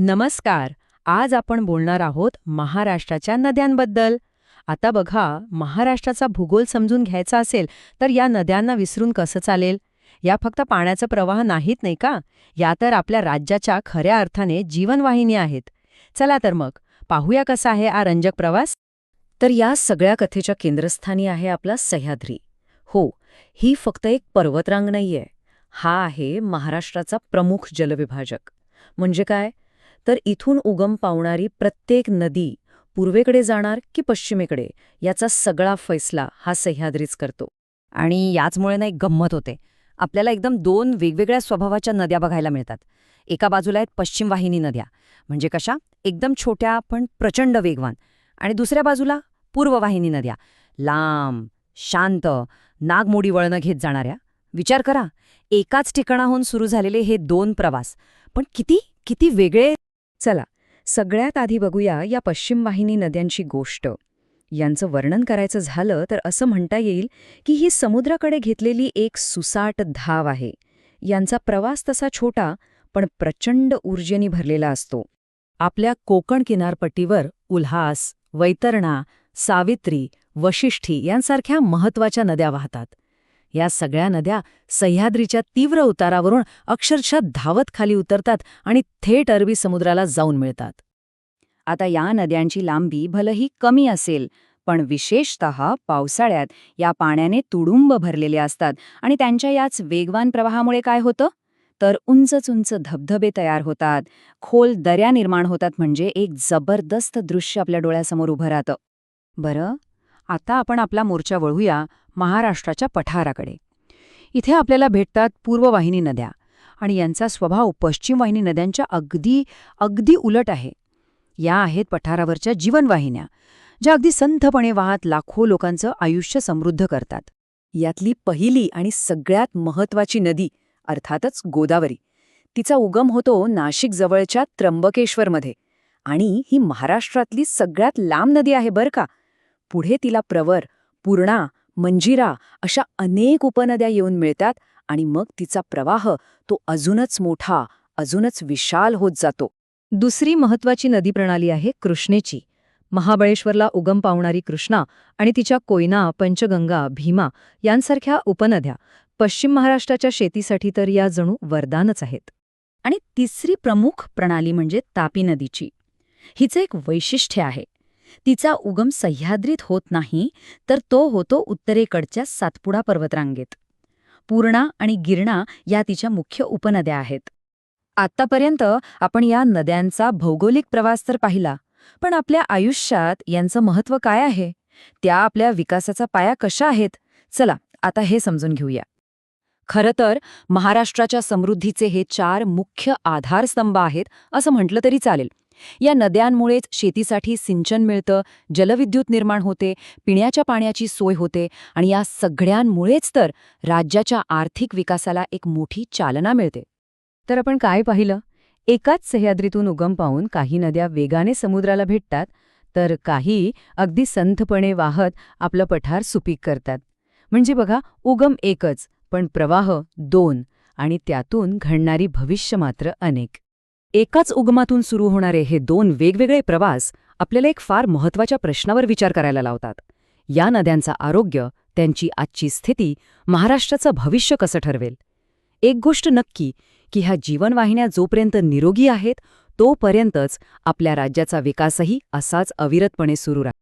नमस्कार. आज आपण बोलणार आहोत महाराष्ट्राच्या नद्यांबद्दल. आता बघा महाराष्ट्राचा भूगोल समजून घ्यायचा असेल तर या नद्यांना विसरून कसं चालेल? या फक्त पाण्याचा प्रवाह नाहीत नाही का? या तर आपल्या राज्याच्या खऱ्या अर्थाने जीवनवाहिनी आहेत. चला तर मग पाहूया कसा आहे हा रंजक प्रवास. तर या सगळ्या कथेच्या केंद्रस्थानी आहे आपला सह्याद्री. हो ही फक्त एक पर्वतरांग नाहीये. हा आहे महाराष्ट्राचा प्रमुख जलविभाजक. म्हणजे काय? तर इथून उगम पावणारी प्रत्येक नदी पूर्वेकडे जाणार की पश्चिमेकडे याचा सगळा फैसला हा सह्याद्रीच करतो. आणि याचमुळे ना एक गंमत होते. आपल्याला एकदम दोन वेगवेगळ्या स्वभावाच्या नद्या बघायला मिळतात. एका बाजूला आहेत पश्चिम वाहिनी नद्या. म्हणजे कशा? एकदम छोट्या पण प्रचंड वेगवान. आणि दुसऱ्या बाजूला पूर्ववाहिनी नद्या. लांब शांत नागमोडी वळणं घेत जाणाऱ्या. विचार करा एकाच ठिकाणाहून सुरू झालेले हे दोन प्रवास. पण किती किती वेगळे चला सगळ्यात आधी बघूया या पश्चिम वाहिनी नद्यांची गोष्ट. यांचं वर्णन करायचं झालं तर असं म्हणता येईल की ही समुद्राकडे घेतलेली एक सुसाट धाव आहे. यांचा प्रवास तसा छोटा पण प्रचंड ऊर्जेनी भरलेला असतो. आपल्या कोकण किनारपट्टीवर उल्हास वैतरणा सावित्री वशिष्ठी यांसारख्या महत्त्वाच्या नद्या वाहतात. या सगळ्या नद्या सह्याद्रीच्या तीव्र उतारावरून अक्षरशः धावत खाली उतरतात आणि थेट अरबी समुद्राला जाऊन मिळतात. आता या नद्यांची लांबी भलही कमी असेल पण विशेषत पावसाळ्यात या पाण्याने तुडुंब भरलेले असतात आणि त्यांच्या याच वेगवान प्रवाहामुळे काय होतं? तर उंचच उंच धबधबे तयार होतात खोल दऱ्या निर्माण होतात म्हणजे एक जबरदस्त दृश्य आपल्या डोळ्यासमोर उभं राहतं. बरं आता आपण आपला मोर्चा वळूया महाराष्ट्राच्या पठाराकडे. इथे आपल्याला भेटतात पूर्ववाहिनी नद्या आणि यांचा स्वभाव पश्चिम वाहिनी नद्यांच्या अगदी अगदी उलट आहे. या आहेत पठारावरच्या जीवनवाहिन्या ज्या अगदी संथपणे वाहत लाखो लोकांचं आयुष्य समृद्ध करतात. यातली पहिली आणि सगळ्यात महत्वाची नदी अर्थातच गोदावरी तिचा उगम होतो नाशिक जवळच्या त्र्यंबकेश्वरमध्ये. आणि ही महाराष्ट्रातली सगळ्यात लांब नदी आहे बरं का? पुढे तिला प्रवर पूर्णा मंजिरा अशा अनेक उपनद्या येऊन मिळतात आणि मग तिचा प्रवाह तो अजूनच मोठा अजूनच विशाल होत जातो. दुसरी महत्वाची नदी प्रणाली आहे कृष्णेची. महाबळेश्वरला उगम पावणारी कृष्णा आणि तिच्या कोयना पंचगंगा भीमा यांसारख्या उपनद्या पश्चिम महाराष्ट्राच्या शेतीसाठी तर या जणू वरदानच आहेत. आणि तिसरी प्रमुख प्रणाली म्हणजे तापी नदीची. हिचं एक वैशिष्ट्य आहे. तिचा उगम सह्याद्रीत होत नाही तर तो होतो उत्तरेकडच्या सातपुडा पर्वतरांगेत. पूर्णा आणि गिरणा या तिच्या मुख्य उपनद्या आहेत. आत्तापर्यंत आपण या नद्यांचा भौगोलिक प्रवास तर पाहिला पण आपल्या आयुष्यात यांचं महत्त्व काय आहे? त्या आपल्या विकासाचा पाया कशा आहेत? चला आता हे समजून घेऊया. खरं तर महाराष्ट्राच्या समृद्धीचे हे चार मुख्य आधारस्तंभ आहेत असं म्हटलं तरी चालेल. या नद्यांमुळेच शेतीसाठी सिंचन मिळतं जलविद्युत निर्माण होते पिण्याच्या पाण्याची सोय होते आणि या सगळ्यांमुळेच तर राज्याच्या आर्थिक विकासाला एक मोठी चालना मिळते. तर आपण काय पाहिलं? एकाच सह्याद्रीतून उगम पाहून काही नद्या वेगाने समुद्राला भेटतात तर काही अगदी संथपणे वाहत आपलं पठार सुपीक करतात. म्हणजे बघा उगम एकच पण प्रवाह दोन आणि त्यातून घडणारी भविष्य मात्र अनेक. एकाच उगमातून सुरू होणारे हे दोन वेगवेगळे प्रवास आपल्याला एक फार महत्त्वाच्या प्रश्नावर विचार करायला लावतात. या नद्यांचा आरोग्य त्यांची आजची स्थिती महाराष्ट्राचं भविष्य कसं ठरवेल? एक गोष्ट नक्की की ह्या जीवनवाहिन्या जोपर्यंत निरोगी आहेत तोपर्यंतच आपल्या राज्याचा विकासही असाच अविरतपणे सुरू राहतो